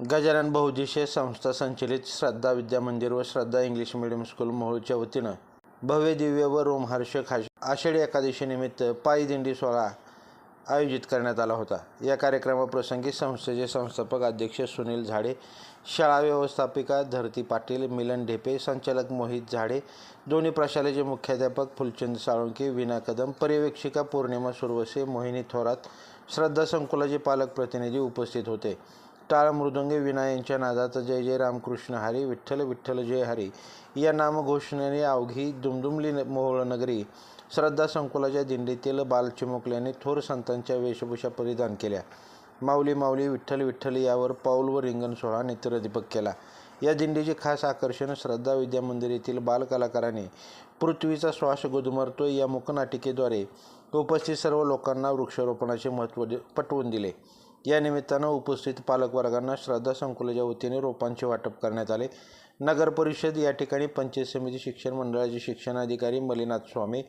गजानन बहुउद्देशीय संस्था संचलित श्रद्धा विद्या मंदिर व श्रद्धा इंग्लिश मिडियम स्कूल मोहोळच्या वतीनं भव्य दिव्य व रोमहर्षक आषाढी एकादशीनिमित्त पायी दिंडी सोहळा आयोजित करण्यात आला होता. या कार्यक्रमाप्रसंगी संस्थेचे संस्थापक अध्यक्ष सुनील झाडे शाळा व्यवस्थापिका धरती पाटील मिलन ढेपे संचालक मोहित झाडे दोन्ही प्रशालेचे मुख्याध्यापक फुलचंद साळुंके विना कदम पर्यवेक्षिका पौर्णिमा सुरवसे मोहिनी थोरात श्रद्धा संकुलाचे पालक प्रतिनिधी उपस्थित होते. टाळ मृदुंगे विना यांच्या जय जय रामकृष्ण हरी विठ्ठल विठ्ठल जय हरी. या नामघोषणेने अवघी दुमदुमली न- मोहोळ नगरी श्रद्धा संकुलाच्या दिंडीतील बाल चिमुकल्याने थोर संतांच्या वेशभूषा परिधान केल्या. माऊली माऊली विठ्ठल विठ्ठल यावर पाऊल व रिंगण सोहळा नेत्रदीपक केला. या दिंडीचे खास आकर्षण श्रद्धा विद्या मंदिर येथील बालकलाकारांनी पृथ्वीचा श्वास गुदमरतो या मुकनाटिकेद्वारे उपस्थित सर्व लोकांना वृक्षारोपणाचे महत्त्व दि- पटवून दिले. या निमित्तानं उपस्थित पालकवर्गांना श्रद्धा संकुलाच्या वतीने रोपांचे वाटप करण्यात आले. नगर परिषद या ठिकाणी पंचायत समिती शिक्षण मंडळाचे शिक्षणाधिकारी मलिनाथ स्वामी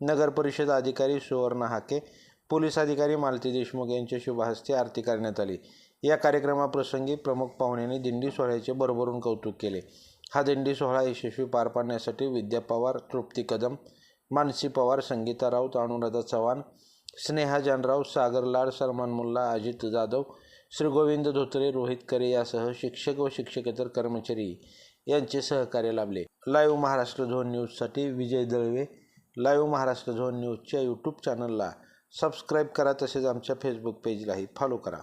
नगर परिषद अधिकारी सुवर्ण हाके पोलीस अधिकारी मालती देशमुख यांच्या शुभहस्ते आरती करण्यात आली. या कार्यक्रमाप्रसंगी प्रमुख पाहुण्यांनी दिंडी सोहळ्याचे भरभरून कौतुक केले. हा दिंडी सोहळा यशस्वी पार पाडण्यासाठी विद्या पवार तृप्ती कदम मानसी पवार संगीता राऊत अनुराधा चव्हाण स्नेहा जानराव सागर लाड सलमान मुल्ला अजित जाधव श्री गोविंद धोत्रे रोहित करे यासह शिक्षक व शिक्षकेतर कर्मचारी यांचे सहकार्य लाभले. लाईव्ह महाराष्ट्र झोन न्यूजसाठी विजय दळवे लाईव्ह महाराष्ट्र झोन न्यूजच्या यूट्यूब चॅनलला सबस्क्राईब करा तसेच आमच्या फेसबुक पेजलाही फॉलो करा.